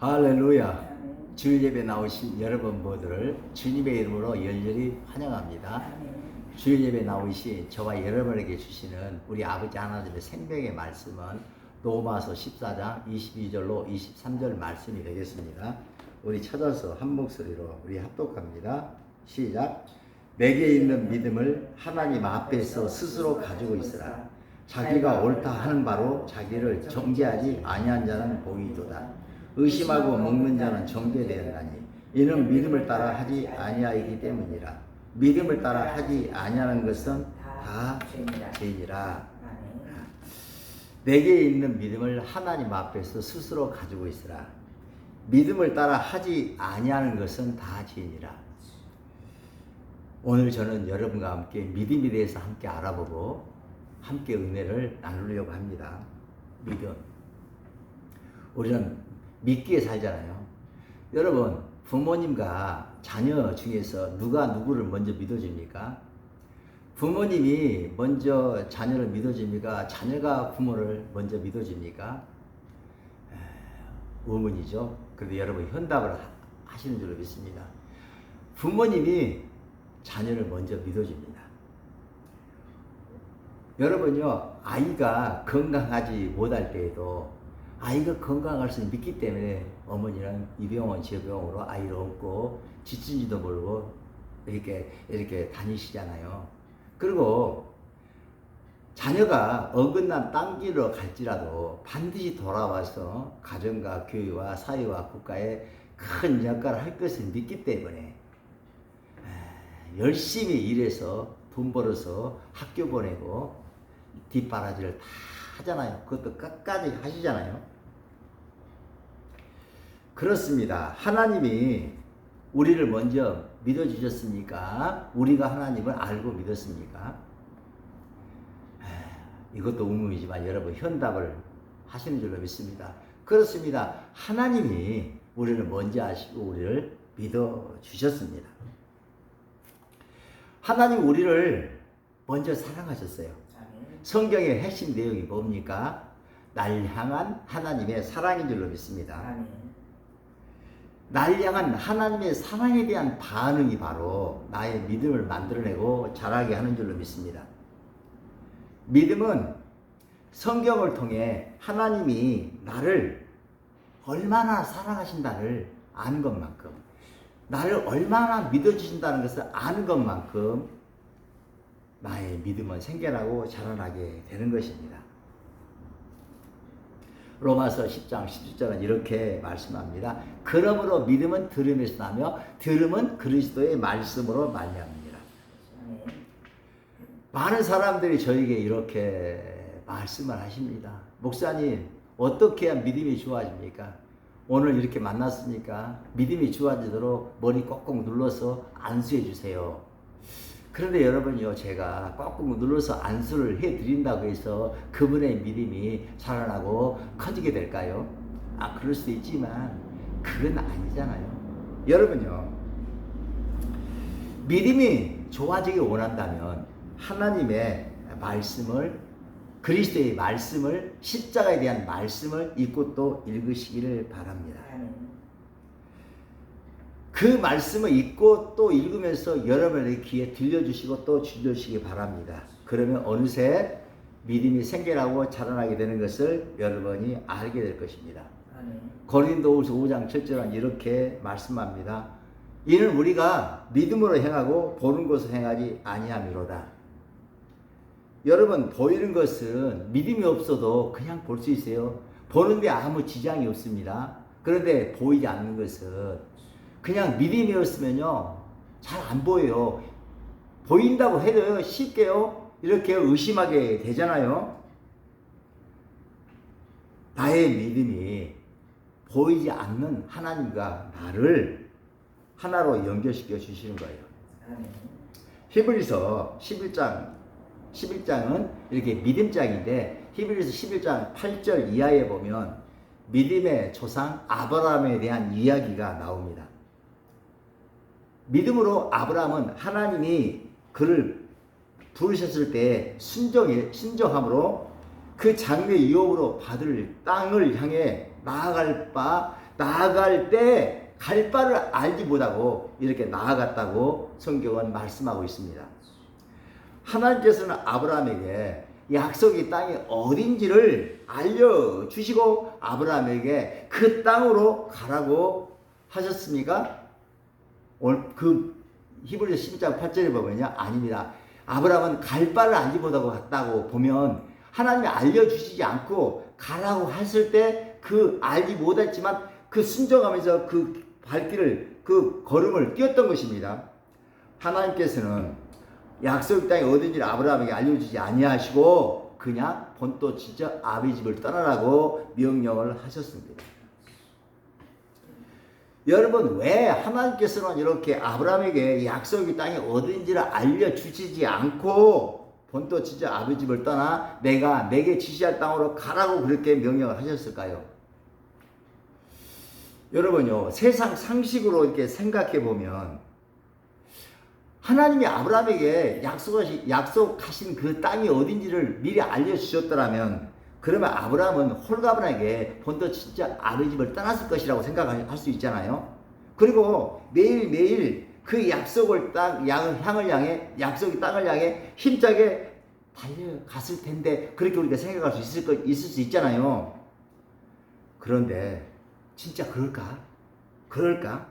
할렐루야. 주일 예배 나오신 여러분 모두를 주님의 이름으로 열렬히 환영합니다. 주일 예배 나오신 저와 여러분에게 주시는 우리 아버지 하나님의 생명의 말씀은 로마서 14장 22절로 23절 말씀이 되겠습니다. 우리 찾아서 한 목소리로 우리 합독합니다. 시작. 내게 있는 믿음을 하나님 앞에서 스스로 가지고 있으라. 자기가 옳다 하는 바로 자기를 정죄하지 아니한 자는 복이도다. 의심하고 먹는 자는 정죄되었나니 이는 믿음을 따라 하지 아니하이기 때문이라. 믿음을 따라 하지 아니하는 것은 다 죄니라. 내게 있는 믿음을 하나님 앞에서 스스로 가지고 있으라. 믿음을 따라 하지 아니하는 것은 다 죄니라. 오늘 저는 여러분과 함께 믿음에 대해서 함께 알아보고 함께 은혜를 나누려고 합니다. 믿음. 우리는 믿기에 살잖아요. 여러분, 부모님과 자녀 중에서 누가 누구를 먼저 믿어줍니까? 부모님이 먼저 자녀를 믿어줍니까? 자녀가 부모를 먼저 믿어줍니까? 에, 의문이죠. 그런데 여러분 현답을 하- 하시는 줄로 믿습니다. 부모님이 자녀를 먼저 믿어줍니다. 여러분요, 아이가 건강하지 못할 때에도 아이가 건강할 수 믿기 때문에 어머니는 이 병원 저 병원으로 아이를 업고 지친지도 모르고 이렇게 이렇게 다니시잖아요. 그리고 자녀가 어긋난 딴 길로 갈지라도 반드시 돌아와서 가정과 교회와 사회와 국가에 큰 역할을 할 것을 믿기 때문에 에, 열심히 일해서 돈 벌어서 학교 보내고 뒷바라지를 다 하잖아요. 그것도 끝까지 하시잖아요. 그렇습니다. 하나님이 우리를 먼저 믿어주셨습니까? 우리가 하나님을 알고 믿었습니까? 에이, 이것도 의문이지만 여러분 현답을 하시는 줄로 믿습니다. 그렇습니다. 하나님이 우리를 먼저 아시고 우리를 믿어주셨습니다. 하나님 우리를 먼저 사랑하셨어요. 성경의 핵심 내용이 뭡니까? 날 향한 하나님의 사랑인 줄로 믿습니다. 날 향한 하나님의 사랑에 대한 반응이 바로 나의 믿음을 만들어내고 자라게 하는 줄로 믿습니다. 믿음은 성경을 통해 하나님이 나를 얼마나 사랑하신다를 아는 것만큼, 나를 얼마나 믿어주신다는 것을 아는 것만큼 나의 믿음은 생겨나고 자라나게 되는 것입니다. 로마서 10장 17절은 이렇게 말씀합니다. 그러므로 믿음은 들음에서 나며 들음은 그리스도의 말씀으로 말미암습니다. 많은 사람들이 저에게 이렇게 말씀을 하십니다. 목사님, 어떻게 해야 믿음이 좋아집니까? 오늘 이렇게 만났으니까 믿음이 좋아지도록 머리 꼭꼭 눌러서 안수해 주세요. 그런데 여러분요, 제가 꼭꼭 눌러서 안수를 해 드린다고 해서 그분의 믿음이 자라나고 커지게 될까요? 아, 그럴 수도 있지만, 그건 아니잖아요. 여러분요, 믿음이 좋아지길 원한다면, 하나님의 말씀을, 그리스도의 말씀을, 십자가에 대한 말씀을 읽고 또 읽으시기를 바랍니다. 그 말씀을 읽고 또 읽으면서 여러분의 귀에 들려주시고 또 주시기 바랍니다. 그러면 어느새 믿음이 생겨나고 자라나게 되는 것을 여러분이 알게 될 것입니다. 고린도후서 5장 7절은 이렇게 말씀합니다. 이는 우리가 믿음으로 행하고 보는 것을 행하지 아니함이로다. 여러분 보이는 것은 믿음이 없어도 그냥 볼 수 있어요. 보는데 아무 지장이 없습니다. 그런데 보이지 않는 것은 그냥 믿음이었으면요 잘 안 보여요. 보인다고 해도요 쉽게요 이렇게 의심하게 되잖아요. 나의 믿음이 보이지 않는 하나님과 나를 하나로 연결시켜 주시는 거예요. 히브리서 11장 11장은 이렇게 믿음장인데 히브리서 11장 8절 이하에 보면 믿음의 조상 아브라함에 대한 이야기가 나옵니다. 믿음으로 아브라함은 하나님이 그를 부르셨을 때 순종해, 순종함으로 그 장래 유업으로 받을 땅을 향해 나아갈 바 나아갈 때 갈 바를 알지 못하고 이렇게 나아갔다고 성경은 말씀하고 있습니다. 하나님께서는 아브라함에게 약속의 땅이 어딘지를 알려주시고 아브라함에게 그 땅으로 가라고 하셨습니까? 그 히브리서 10장 8절에 보면요. 아닙니다. 아브라함은 갈 바를 알지 못하고 갔다고 보면 하나님이 알려주시지 않고 가라고 했을 때 그 알지 못했지만 그 순종하면서 그 발길을 그 걸음을 뛰었던 것입니다. 하나님께서는 약속 땅이 어딘지를 아브라함에게 알려주지 아니하시고 그냥 본토 진짜 아비 집을 떠나라고 명령을 하셨습니다. 여러분 왜 하나님께서는 이렇게 아브라함에게 약속의 땅이 어딘지를 알려주시지 않고 본토 진짜 아비 집을 떠나 내가 내게 지시할 땅으로 가라고 그렇게 명령을 하셨을까요? 여러분요 세상 상식으로 이렇게 생각해 보면 하나님이 아브라함에게 약속하신 그 땅이 어딘지를 미리 알려주셨더라면 그러면 아브라함은 홀가분하게 본토 진짜 아비 집을 떠났을 것이라고 생각할 수 있잖아요. 그리고 매일매일 그 약속을 땅, 양, 향을 향해, 약속의 땅을 향해 힘차게 달려갔을 텐데 그렇게 우리가 생각할 수 있을, 거, 있을 수 있잖아요. 그런데 진짜 그럴까? 그럴까?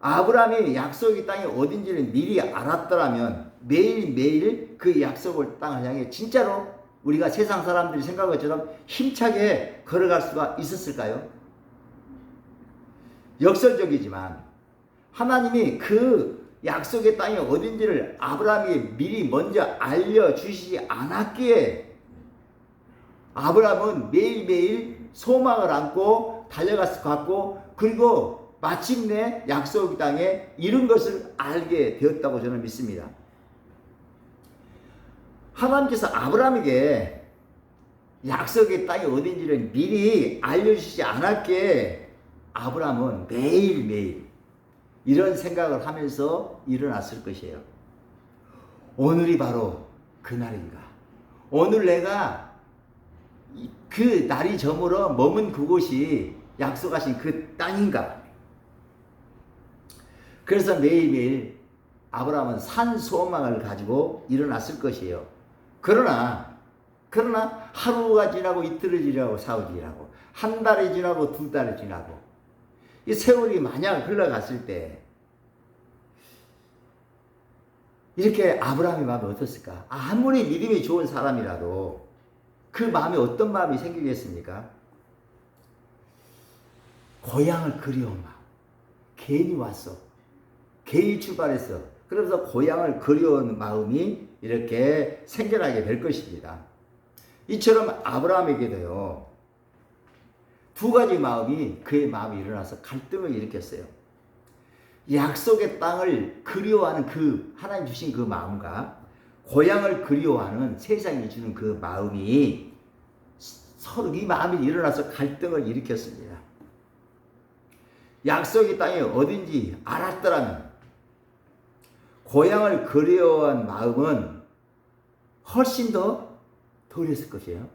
아브라함이 약속의 땅이 어딘지를 미리 알았더라면 매일매일 그 약속을 땅을 향해 진짜로 우리가 세상 사람들이 생각한 것처럼 힘차게 걸어갈 수가 있었을까요? 역설적이지만 하나님이 그 약속의 땅이 어딘지를 아브라함이 미리 먼저 알려주시지 않았기에 아브라함은 매일매일 소망을 안고 달려갔을 것 같고 그리고 마침내 약속 땅에 이룬 것을 알게 되었다고 저는 믿습니다. 하나님께서 아브라함에게 약속의 땅이 어딘지를 미리 알려주시지 않았기에 아브라함은 매일매일 이런 생각을 하면서 일어났을 것이에요. 오늘이 바로 그날인가? 오늘 내가 그 날이 저물어 머문 그곳이 약속하신 그 땅인가? 그래서 매일매일 아브라함은 산 소망을 가지고 일어났을 것이에요. 그러나 그러나 하루가 지나고 이틀이 지나고 사흘이 지나고 한 달이 지나고 두 달이 지나고 이 세월이 마냥 흘러갔을 때 이렇게 아브라함의 마음이 어떻을까? 아무리 믿음이 좋은 사람이라도 그 마음에 어떤 마음이 생기겠습니까? 고향을 그리운 마음. 괜히 왔어. 괜히 출발했어. 그러면서 고향을 그리운 마음이 이렇게 생겨나게 될 것입니다. 이처럼 아브라함에게도요, 두 가지 마음이 그의 마음이 일어나서 갈등을 일으켰어요. 약속의 땅을 그리워하는 그 하나님 주신 그 마음과 고향을 그리워하는 세상이 주는 그 마음이 서로 이 마음이 일어나서 갈등을 일으켰습니다. 약속의 땅이 어딘지 알았더라면 고향을 그리워한 마음은 훨씬 더 덜했을 것이에요.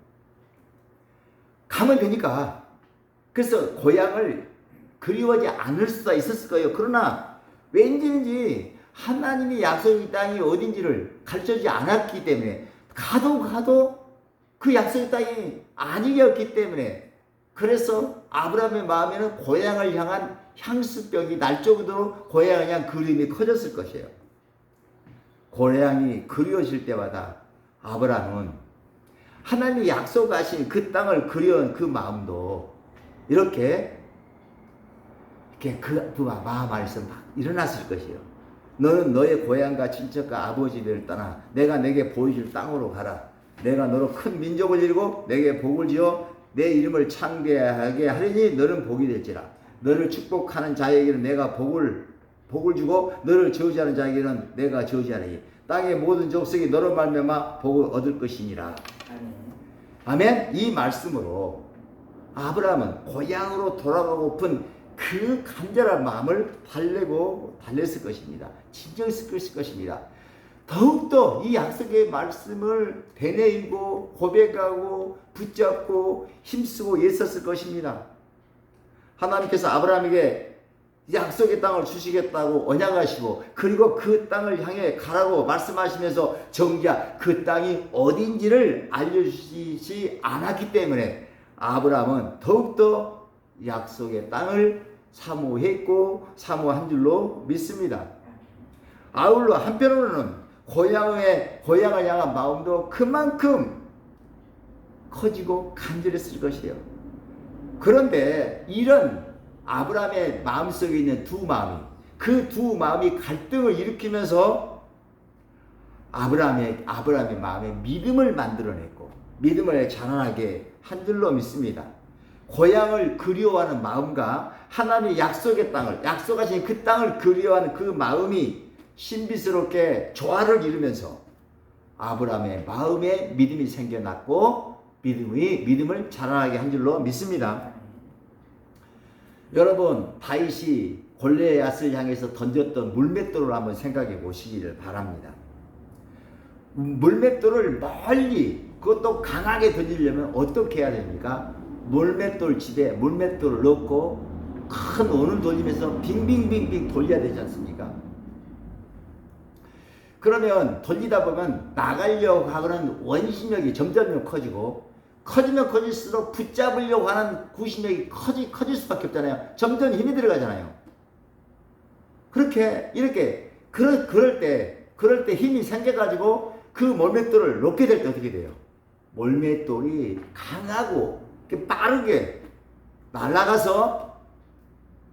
가면 되니까. 그래서 고향을 그리워하지 않을 수가 있었을 거예요. 그러나 왠지 하나님이 약속의 땅이 어딘지를 가르쳐주지 않았기 때문에 가도 가도 그 약속의 땅이 아니었기 때문에 그래서 아브라함의 마음에는 고향을 향한 향수병이 날 정도로 고향을 향한 그림이 커졌을 것이에요. 고향이 그리워질 때마다 아브라함은 하나님이 약속하신 그 땅을 그리운 그 마음도 이렇게 이렇게 그, 그 마음 안에서 막 일어났을 것이에요. 너는 너의 고향과 친척과 아버지를 떠나 내가 내게 보여줄 땅으로 가라. 내가 너로 큰 민족을 이루고 내게 복을 지어 내 이름을 창대하게 하리니 너는 복이 될지라. 너를 축복하는 자에게는 내가 복을 복을 주고 너를 저주하는 자에게는 내가 저주하리니 땅의 모든 족속이 너로 말미암아 복을 얻을 것이니라. 아멘. 이 말씀으로 아브라함은 고향으로 돌아가고픈 그 간절한 마음을 달래고 달랬을 것입니다. 진정했을 것입니다. 더욱더 이 약속의 말씀을 되뇌이고 고백하고 붙잡고 힘쓰고 애썼을 것입니다. 하나님께서 아브라함에게 약속의 땅을 주시겠다고 언약하시고 그리고 그 땅을 향해 가라고 말씀하시면서 정작 그 땅이 어딘지를 알려주시지 않았기 때문에 아브라함은 더욱더 약속의 땅을 사모했고 사모한 줄로 믿습니다. 아울러 한편으로는 고향의 고향을 향한 마음도 그만큼 커지고 간절했을 것이에요. 그런데 이런 아브라함의 마음속에 있는 두 마음이 그 두 마음이 갈등을 일으키면서 아브라함의 아브라함의 마음에 믿음을 만들어냈고 믿음을 자라나게 한 줄로 믿습니다. 고향을 그리워하는 마음과 하나님의 약속의 땅을 약속하신 그 땅을 그리워하는 그 마음이 신비스럽게 조화를 이루면서 아브라함의 마음에 믿음이 생겨났고 믿음이 믿음을 자라나게 한 줄로 믿습니다. 여러분 다윗이 골리앗을 향해서 던졌던 물맷돌을 한번 생각해 보시기를 바랍니다. 물맷돌을 멀리 그것도 강하게 던지려면 어떻게 해야 됩니까? 물맷돌 집에 물맷돌을 넣고 큰 원을 돌리면서 빙빙빙빙 돌려야 되지 않습니까? 그러면 돌리다 보면 나가려고 하는 원심력이 점점 커지고 커지면 커질수록 붙잡으려고 하는 구심력이 커지, 커질 수밖에 없잖아요. 점점 힘이 들어가잖아요. 그렇게 이렇게 그럴, 그럴 때 그럴 때 힘이 생겨가지고 그 몰맷돌을 놓게 될 때 어떻게 돼요? 몰맷돌이 강하고 빠르게 날아가서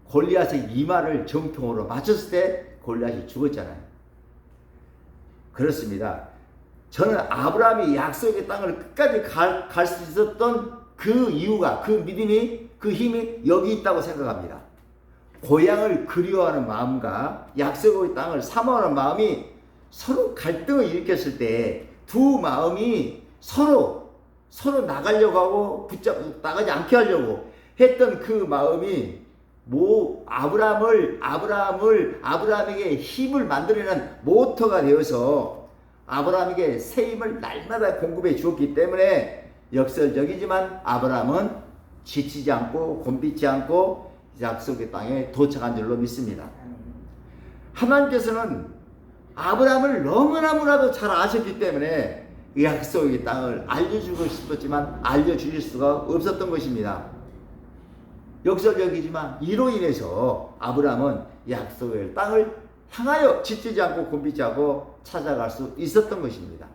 골리앗의 이마를 정통으로 맞췄을 때 골리앗이 죽었잖아요. 그렇습니다. 저는 아브라함이 약속의 땅을 끝까지 갈 수 있었던 그 이유가 그 믿음이 그 힘이 여기 있다고 생각합니다. 고향을 그리워하는 마음과 약속의 땅을 사모하는 마음이 서로 갈등을 일으켰을 때 두 마음이 서로 서로 나가려고 하고 붙잡 나가지 않게 하려고 했던 그 마음이 모 아브라함을 아브라함을 아브라함에게 힘을 만들어내는 모터가 되어서 아브라함에게 새 힘을 날마다 공급해 주었기 때문에 역설적이지만 아브라함은 지치지 않고 곤비지 않고 약속의 땅에 도착한 줄로 믿습니다. 하나님께서는 아브라함을 너무나무나도 잘 아셨기 때문에 이 약속의 땅을 알려주고 싶었지만 알려주실 수가 없었던 것입니다. 역설적이지만 이로 인해서 아브라함은 약속의 땅을 향하여 지치지 않고 곤비지 않고 찾아갈 수 있었던 것입니다.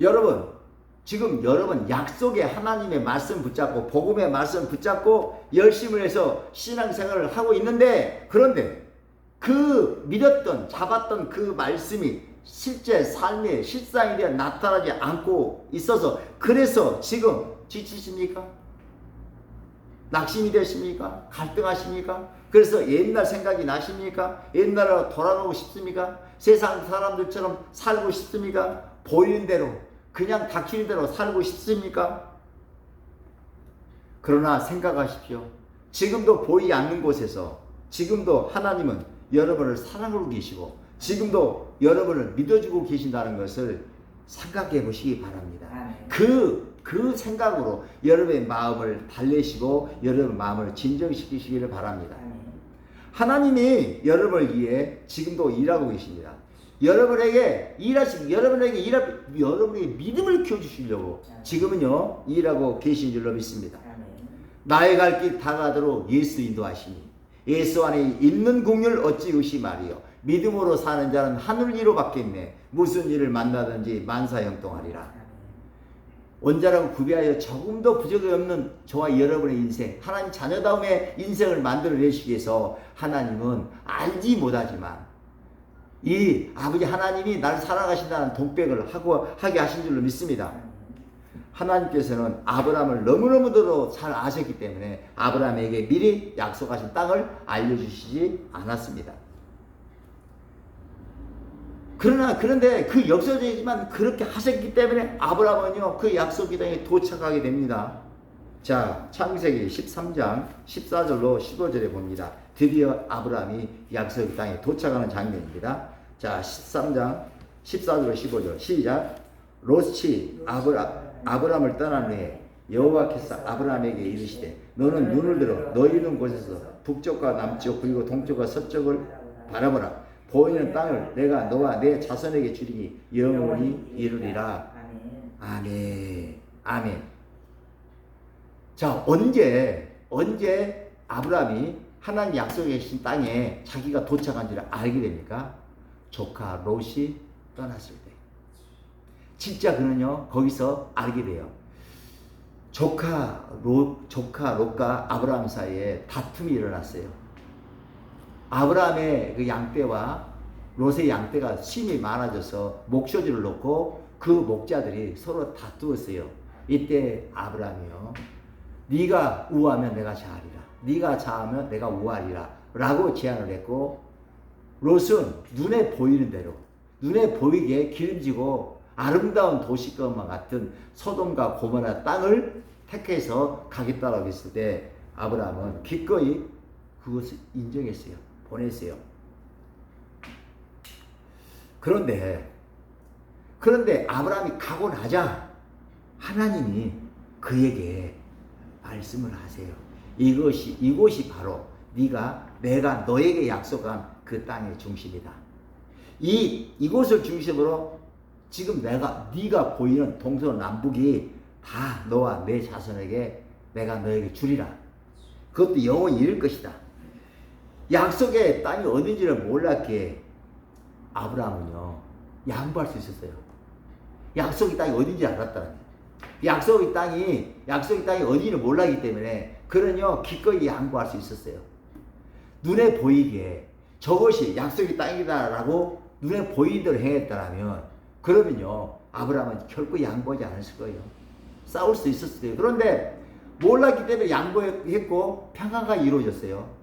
여러분, 지금 여러분 약속의 하나님의 말씀 붙잡고 복음의 말씀 붙잡고 열심을 해서 신앙생활을 하고 있는데 그런데 그 믿었던 잡았던 그 말씀이 실제 삶의 실상에 나타나지 않고 있어서 그래서 지금 지치십니까? 낙심이 되십니까? 갈등하십니까? 그래서 옛날 생각이 나십니까? 옛날로 돌아가고 싶습니까? 세상 사람들처럼 살고 싶습니까? 보이는 대로 그냥 닥치는 대로 살고 싶습니까? 그러나 생각하십시오. 지금도 보이지 않는 곳에서 지금도 하나님은 여러분을 사랑하고 계시고 지금도 여러분을 믿어주고 계신다는 것을 생각해 보시기 바랍니다. 그, 그 생각으로 여러분의 마음을 달래시고 여러분의 마음을 진정시키시기를 바랍니다. 하나님이 여러분을 위해 지금도 일하고 계십니다. 여러분에게 일하시 여러분에게 일하 여러분에게 믿음을 키워주시려고 지금은요 일하고 계신 줄로 믿습니다. 나의 갈 길 다가도록 예수 인도하시니 예수 안에 있는 공률 어찌 의심하리요. 믿음으로 사는 자는 하늘 위로 받겠네. 무슨 일을 만나든지 만사 형통하리라 원자라고 구비하여 조금도 부족이 없는 저와 여러분의 인생 하나님 자녀다움의 인생을 만들어내시기 위해서 하나님은 알지 못하지만 이 아버지 하나님이 나를 사랑하신다는 독백을 하고 하게 하신 줄로 믿습니다. 하나님께서는 아브라함을 너무너무도 잘 아셨기 때문에 아브라함에게 미리 약속하신 땅을 알려주시지 않았습니다. 그러나 그런데 그 역설적이지만 그렇게 하셨기 때문에 아브라함은요 그 약속의 땅에 도착하게 됩니다. 자 창세기 13장 14절로 15절에 봅니다. 드디어 아브라함이 약속의 땅에 도착하는 장면입니다. 자, 13장 14절 15절 시작. 롯이 아브라 아브람을 떠난 후에 여호와께서 아브람에게 이르시되 너는 눈을 들어 너희 있는 곳에서 북쪽과 남쪽 그리고 동쪽과 서쪽을 바라보라 보이는 땅을 내가 너와 내 자손에게 주리니 영원히 이루리라 아멘 아멘 자 언제 언제 아브람이 하나님 약속해 주신 땅에 자기가 도착한 줄을 알게 됩니까? 조카 롯이 떠났을 때 진짜 그는요 거기서 알게 돼요. 조카 롯 조카 롯과 아브라함 사이에 다툼이 일어났어요. 아브라함의 그 양떼와 롯의 양떼가 심이 많아져서 목소리를 놓고 그 목자들이 서로 다투었어요. 이때 아브라함이요. 네가 우하면 내가 좌하리라. 네가 좌하면 내가 우하리라. 라고 제안을 했고 롯은 눈에 보이는 대로 눈에 보이게 기름지고 아름다운 도시것만 같은 소돔과 고모라 땅을 택해서 가겠다라고 했을 때 아브라함은 기꺼이 그것을 인정했어요. 보냈어요. 그런데 그런데 아브라함이 가고 나자 하나님이 그에게 말씀을 하세요. 이것이 이곳이 바로 네가 내가 너에게 약속한 그 땅의 중심이다. 이 이곳을 중심으로 지금 내가 네가 보이는 동서남북이 다 너와 내 자손에게 내가 너에게 주리라. 그것도 영원히 이룰 것이다. 약속의 땅이 어딘지를 몰랐기에 아브라함은요 양보할 수 있었어요. 약속의 땅이 어딘지 알았다는 거예요. 약속의 땅이 약속의 땅이 어딘지를 몰랐기 때문에 그는요 기꺼이 양보할 수 있었어요. 눈에 보이게 저것이 약속의 땅이다라고 눈에 보이는 대로 행했다라면 그러면요 아브라함은 결코 양보하지 않았을 거예요. 싸울 수 있었을 거예요. 그런데 몰랐기 때문에 양보했고 평화가 이루어졌어요.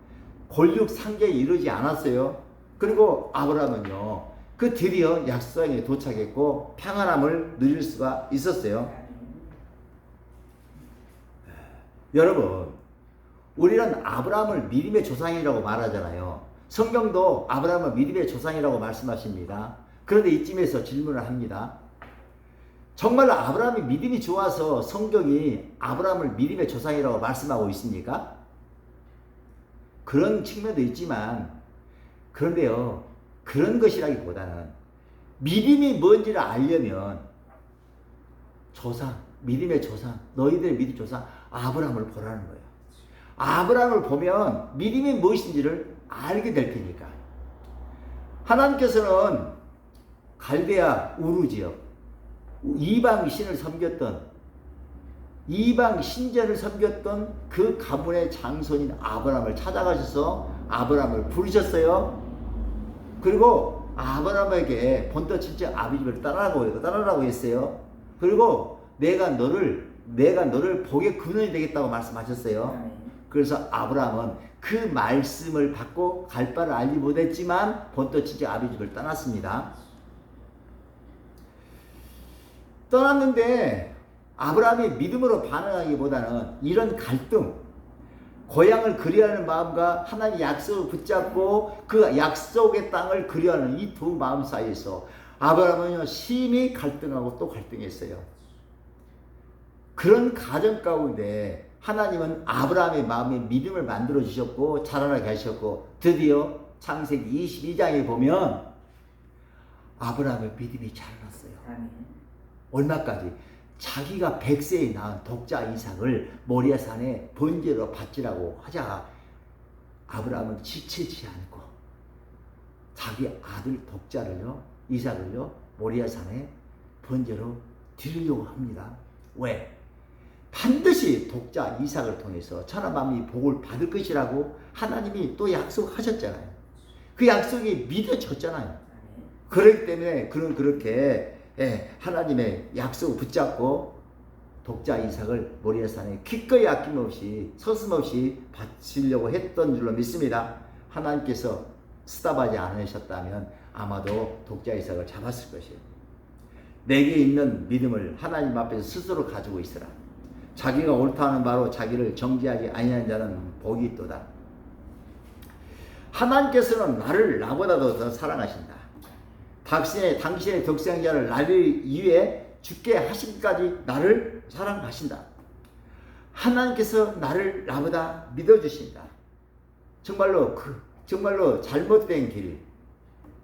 권력 상계에 이루지 않았어요. 그리고 아브라함은요 그 드디어 약속에 도착했고 평안함을 누릴 수가 있었어요. 여러분 우리는 아브라함을 믿음의 조상이라고 말하잖아요. 성경도 아브라함을 믿음의 조상이라고 말씀하십니다. 그런데 이쯤에서 질문을 합니다. 정말 아브라함이 믿음이 좋아서 성경이 아브라함을 믿음의 조상이라고 말씀하고 있습니까? 그런 측면도 있지만 그런데요. 그런 것이라기보다는 믿음이 뭔지를 알려면 조상, 믿음의 조상, 너희들의 믿음 조상 아브라함을 보라는 거예요. 아브라함을 보면 믿음이 무엇인지를 알게 될 테니까. 하나님께서는 갈대아 우루 지역 이방 신을 섬겼던 이방 신전을 섬겼던 그 가문의 장손인 아브라함을 찾아가셔서 아브라함을 부르셨어요. 그리고 아브라함에게 본토 친척 아비집을 따라라고 따라라고 했어요. 그리고 내가 너를 내가 너를 복의 근원이 되겠다고 말씀하셨어요. 그래서 아브라함은 그 말씀을 받고 갈 바를 알지 못했지만 본토 친척 아비집을 떠났습니다. 떠났는데 아브라함이 믿음으로 반응하기보다는 이런 갈등, 고향을 그리하는 마음과 하나님 약속을 붙잡고 그 약속의 땅을 그리하는 이 두 마음 사이에서 아브라함은 심히 갈등하고 또 갈등했어요. 그런 가정 가운데 하나님은 아브라함의 마음에 믿음을 만들어 주셨고 자라나게 하셨고 드디어 창세기 22장에 보면 아브라함의 믿음이 자라났어요. 얼마까지? 자기가 백세에 낳은 독자 이삭을 모리아 산에 번제로 바치라고 하자 아브라함은 지치지 않고 자기 아들 독자를요 이삭을요 모리아 산에 번제로 드리려고 합니다. 왜? 반드시 독자 이삭을 통해서 천하만민이 복을 받을 것이라고 하나님이 또 약속하셨잖아요. 그 약속이 믿어졌잖아요. 그렇기 때문에 그는 그렇게 예, 하나님의 약속을 붙잡고 독자 이삭을 모리아산에 기꺼이 아낌없이 서슴없이 바치려고 했던 줄로 믿습니다. 하나님께서 스탑하지 않으셨다면 아마도 독자 이삭을 잡았을 것이에요. 내게 있는 믿음을 하나님 앞에서 스스로 가지고 있으라. 자기가 옳다는 바로 자기를 정지하지 아니하는 자는 복이 있도다. 하나님께서는 나를 나보다도 더 사랑하신다. 당신의 당신의 독생자를 나를 위해 죽게 하시기까지 나를 사랑하신다. 하나님께서 나를 나보다 믿어주신다. 정말로 그 정말로 잘못된 길,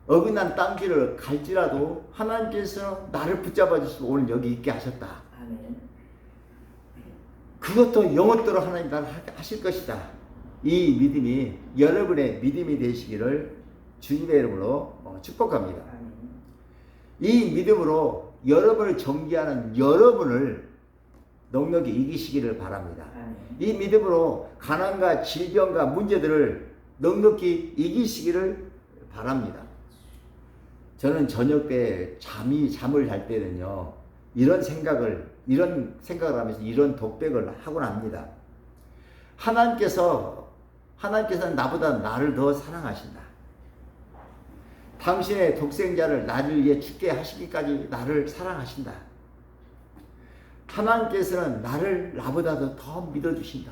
어긋난 딴 길을 갈지라도 하나님께서 나를 붙잡아 주시고 오늘 여기 있게 하셨다. 그것도 영원토록 하나님 나를 하실 것이다. 이 믿음이 여러분의 믿음이 되시기를 주님의 이름으로 어, 축복합니다. 이 믿음으로 여러분을 정기하는 여러분을 넉넉히 이기시기를 바랍니다. 이 믿음으로 가난과 질병과 문제들을 넉넉히 이기시기를 바랍니다. 저는 저녁 때 잠이 잠을 잘 때는요 이런 생각을 이런 생각을 하면서 이런 독백을 하곤 합니다. 하나님께서 하나님께서는 나보다 나를 더 사랑하신다. 당신의 독생자를 나를 위해 죽게 하시기까지 나를 사랑하신다. 하나님께서는 나를 나보다도 더 믿어주신다.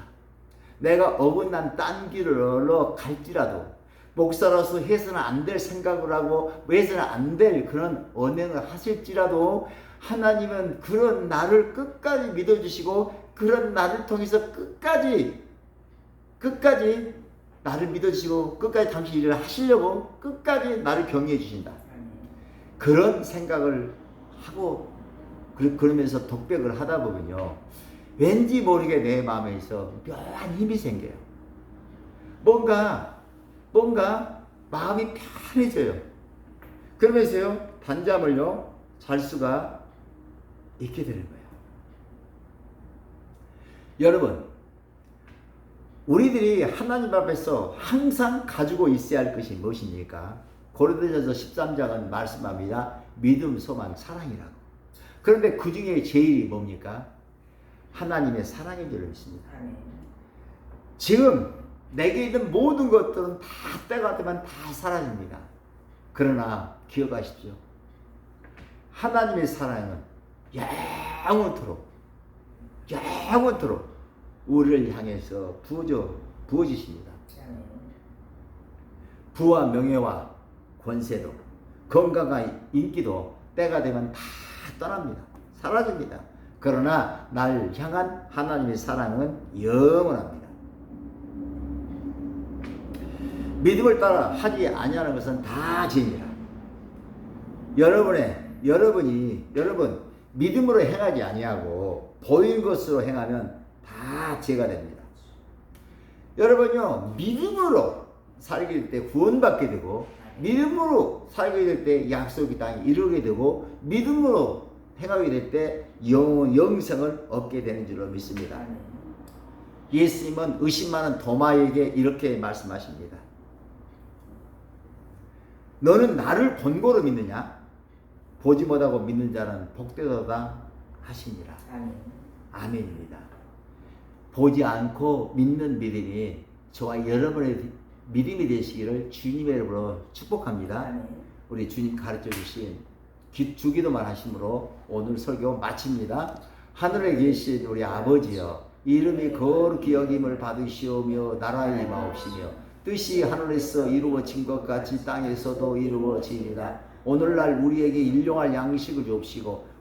내가 어긋난 딴 길로 갈지라도 목사로서 해서는 안 될 생각을 하고 해서는 안 될 그런 언행을 하실지라도 하나님은 그런 나를 끝까지 믿어주시고 그런 나를 통해서 끝까지 끝까지 나를 믿어주시고 끝까지 당신 일을 하시려고 끝까지 나를 경외해 주신다. 그런 생각을 하고 그- 그러면서 독백을 하다 보면요. 왠지 모르게 내 마음에서 묘한 힘이 생겨요. 뭔가 뭔가 마음이 편해져요. 그러면서요. 단잠을요. 잘 수가 있게 되는 거예요. 여러분 우리들이 하나님 앞에서 항상 가지고 있어야 할 것이 무엇입니까? 고린도전서 13장은 말씀합니다. 믿음, 소망, 사랑이라고. 그런데 그 중에 제일이 뭡니까? 하나님의 사랑인 줄 믿습니다. 지금 내게 있는 모든 것들은 다 때가 되면 다 사라집니다. 그러나 기억하십시오. 하나님의 사랑은 영원토록, 영원토록 우리를 향해서 부어져, 부어지십니다. 아멘. 부와 명예와 권세도 건강과 인기도 때가 되면 다 떠납니다. 사라집니다. 그러나 날 향한 하나님의 사랑은 영원합니다. 믿음을 따라 하지 아니하는 것은 다 죄입니다. 여러분의 여러분이 여러분 믿음으로 행하지 아니하고 보이는 것으로 행하면 다 죄가 됩니다. 여러분요 믿음으로 살게 될 때 구원받게 되고 믿음으로 살게 될 때 약속의 땅에 이르게 되고 믿음으로 행하게 될때 영생을 얻게 되는 줄로 믿습니다. 예수님은 의심 많은 도마에게 이렇게 말씀하십니다. 너는 나를 본고로 믿느냐? 보지 못하고 믿는 자는 복되도다 하시니라. 아멘. 아멘입니다. 보지 않고 믿는 믿음이 저와 여러분의 믿음이 되시기를 주님의 이름으로 축복합니다. 우리 주님 가르쳐 주신 기- 주기도만 하심으로 오늘 설교 마칩니다. 하늘에 계신 우리 아버지여 이름이 거룩히 여김을 받으시오며 나라의 임하옵시며 뜻이 하늘에서 이루어진 것 같이 땅에서도 이루어지니라 오늘날 우리에게 일용할 양식을 줍시고